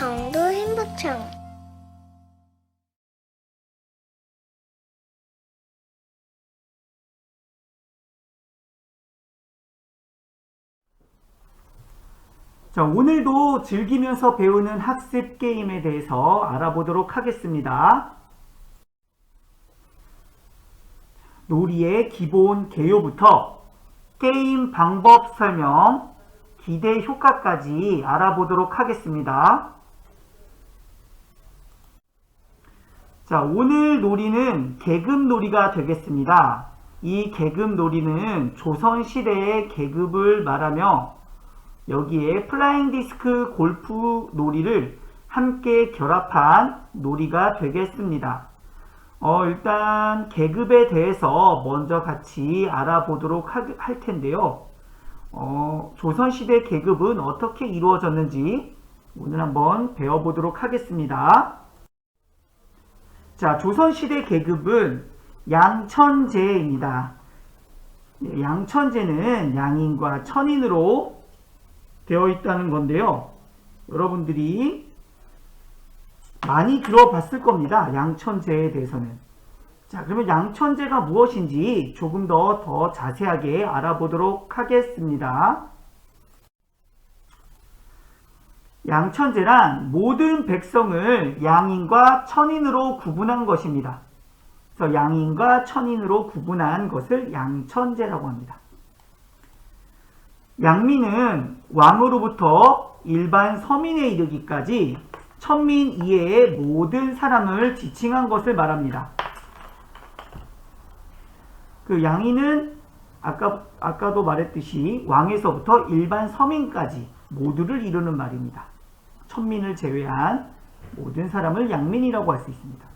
강도 행복청 자, 오늘도 즐기면서 배우는 학습 게임에 대해서 알아보도록 하겠습니다. 놀이의 기본 개요부터 게임 방법 설명, 기대 효과까지 알아보도록 하겠습니다. 자, 오늘 놀이는 계급 놀이가 되겠습니다. 이 계급 놀이는 조선시대의 계급을 말하며 여기에 플라잉 디스크 골프 놀이를 함께 결합한 놀이가 되겠습니다. 어, 일단 계급에 대해서 먼저 같이 알아보도록 하- 할 텐데요. 어, 조선시대 계급은 어떻게 이루어졌는지 오늘 한번 배워보도록 하겠습니다. 자, 조선시대 계급은 양천제입니다. 네, 양천제는 양인과 천인으로 되어 있다는 건데요. 여러분들이 많이 들어봤을 겁니다. 양천제에 대해서는. 자, 그러면 양천제가 무엇인지 조금 더, 더 자세하게 알아보도록 하겠습니다. 양천제란 모든 백성을 양인과 천인으로 구분한 것입니다. 그래서 양인과 천인으로 구분한 것을 양천제라고 합니다. 양민은 왕으로부터 일반 서민에 이르기까지 천민 이외의 모든 사람을 지칭한 것을 말합니다. 그 양인은 아까, 아까도 말했듯이 왕에서부터 일반 서민까지 모두를 이루는 말입니다. 천민을 제외한 모든 사람을 양민이라고 할 수 있습니다.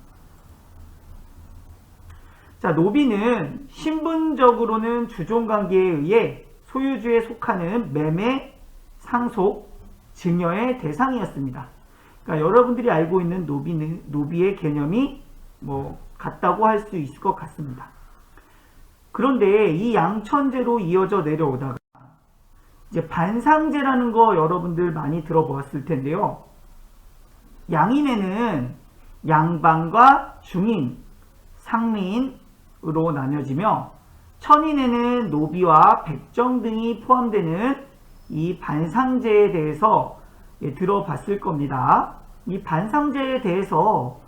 자, 노비는 신분적으로는 주종 관계에 의해 소유주에 속하는 매매, 상속, 증여의 대상이었습니다. 그러니까 여러분들이 알고 있는 노비는 노비의 개념이 뭐 같다고 할 수 있을 것 같습니다. 그런데 이 양천제로 이어져 내려오다가 이제 반상제라는 거 여러분들 많이 들어보았을 텐데요. 양인에는 양반과 중인, 상민으로 나뉘어지며 천인에는 노비와 백정 등이 포함되는 이 반상제에 대해서 예, 들어봤을 겁니다. 이 반상제에 대해서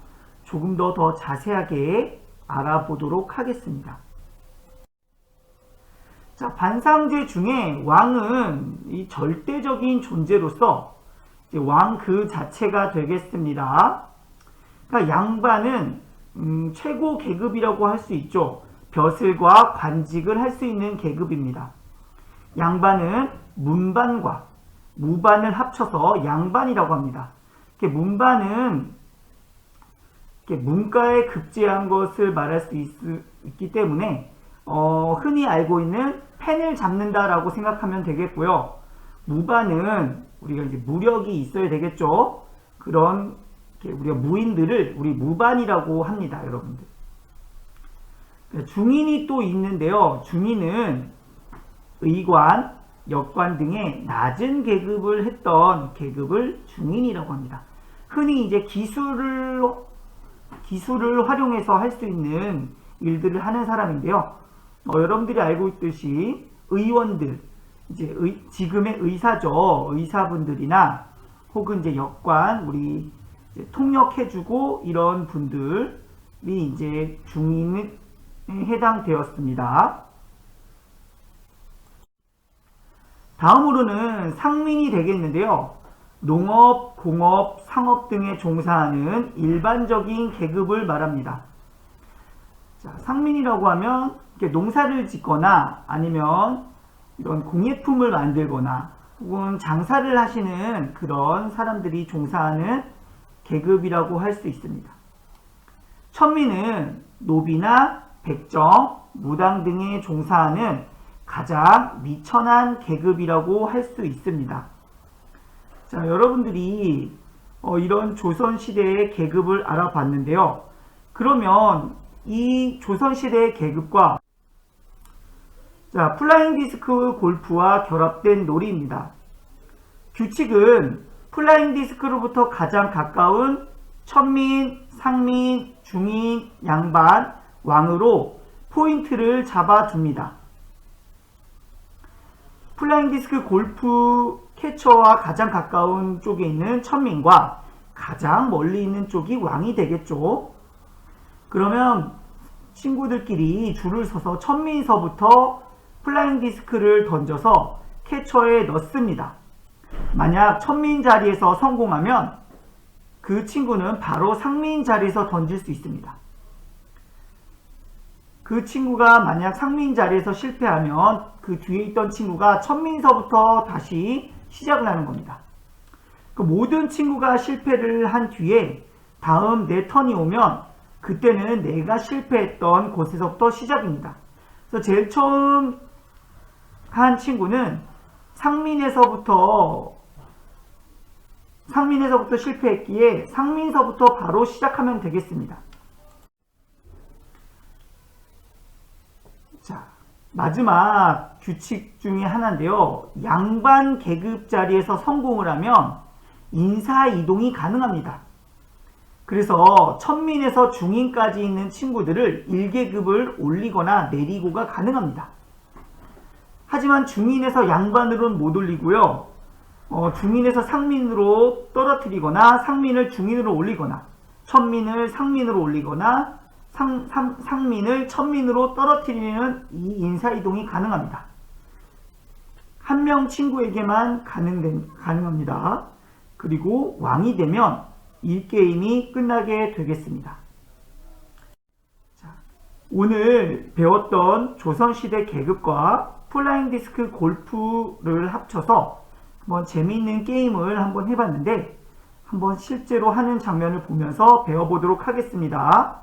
조금 더 더 자세하게 알아보도록 하겠습니다. 자, 반상제 중에 왕은 이 절대적인 존재로서 왕 그 자체가 되겠습니다. 그러니까 양반은 음, 최고 계급이라고 할 수 있죠. 벼슬과 관직을 할 수 있는 계급입니다. 양반은 문반과 무반을 합쳐서 양반이라고 합니다. 문반은 문과에 급제한 것을 말할 수 있, 기 때문에 어, 흔히 알고 있는 펜을 잡는다라고 생각하면 되겠고요. 무반은 우리가 이제 무력이 있어야 되겠죠. 그런 우리가 무인들을 우리 무반이라고 합니다, 여러분들. 중인이 또 있는데요. 중인은 의관, 역관 등의 낮은 계급을 했던 계급을 중인이라고 합니다. 흔히 이제 기술을 기술을 활용해서 할 수 있는 일들을 하는 사람인데요. 어, 여러분들이 알고 있듯이 의원들, 이제 의- 지금의 의사죠. 의사분들이나 혹은 이제 역관, 우리 이제 통역해주고 이런 분들이 이제 중인에 해당되었습니다. 다음으로는 상민이 되겠는데요. 농업, 공업, 상업 등에 종사하는 일반적인 계급을 말합니다. 자, 상민이라고 하면 이렇게 농사를 짓거나 아니면 이런 공예품을 만들거나 혹은 장사를 하시는 그런 사람들이 종사하는 계급이라고 할 수 있습니다. 천민은 노비나 백정, 무당 등에 종사하는 가장 미천한 계급이라고 할 수 있습니다. 자, 여러분들이 어, 이런 조선시대의 계급을 알아봤는데요. 그러면 이 조선시대의 계급과 자, 플라잉 디스크 골프와 결합된 놀이입니다. 규칙은 플라잉 디스크로부터 가장 가까운 천민, 상민, 중인, 양반, 왕으로 포인트를 잡아줍니다. 플라잉 디스크 골프 캐쳐와 가장 가까운 쪽에 있는 천민과 가장 멀리 있는 쪽이 왕이 되겠죠. 그러면 친구들끼리 줄을 서서 천민서부터 플라잉 디스크를 던져서 캐쳐에 넣습니다. 만약 천민 자리에서 성공하면 그 친구는 바로 상민 자리에서 던질 수 있습니다. 그 친구가 만약 상민 자리에서 실패하면 그 뒤에 있던 친구가 천민서부터 다시 시작을 하는 겁니다. 그 모든 친구가 실패를 한 뒤에 다음 내 턴이 오면 그때는 내가 실패했던 곳에서부터 시작입니다. 그래서 제일 처음 한 친구는 상민에서부터 상민에서부터 실패했기에 상민서부터 바로 시작하면 되겠습니다. 자, 마지막 규칙 중에 하나인데요. 양반 계급 자리에서 성공을 하면 인사 이동이 가능합니다. 그래서 천민에서 중인까지 있는 친구들을 1계급을 올리거나 내리고가 가능합니다. 하지만 중인에서 양반으로는 못 올리고요. 어, 중인에서 상민으로 떨어뜨리거나 상민을 중인으로 올리거나 천민을 상민으로 올리거나 상, 상, 상민을 천민으로 떨어뜨리는 이 인사이동이 가능합니다. 한 명 친구에게만 가능, 가능합니다. 그리고 왕이 되면 이 게임이 끝나게 되겠습니다. 자, 오늘 배웠던 조선시대 계급과 플라잉 디스크 골프를 합쳐서 한번 재미있는 게임을 한번 해봤는데 한번 실제로 하는 장면을 보면서 배워보도록 하겠습니다.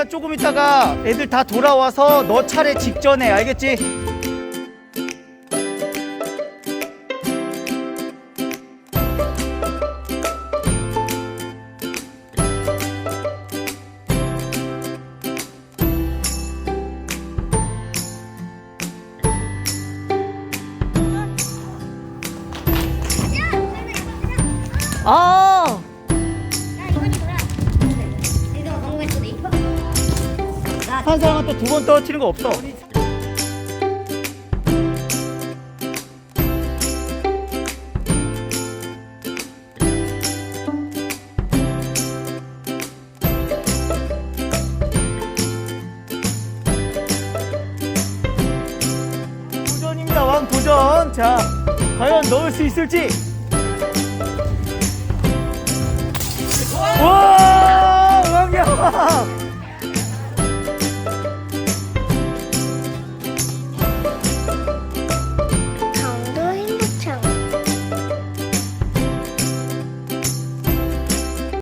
넣었으니까 조금 있다가 애들 다 돌아와서 너 차례 직전에 알겠지? 사람은 또 두 번 떨어뜨리는 거 없어. 도전입니다, 왕 도전. 자, 과연 넣을 수 있을지. 와!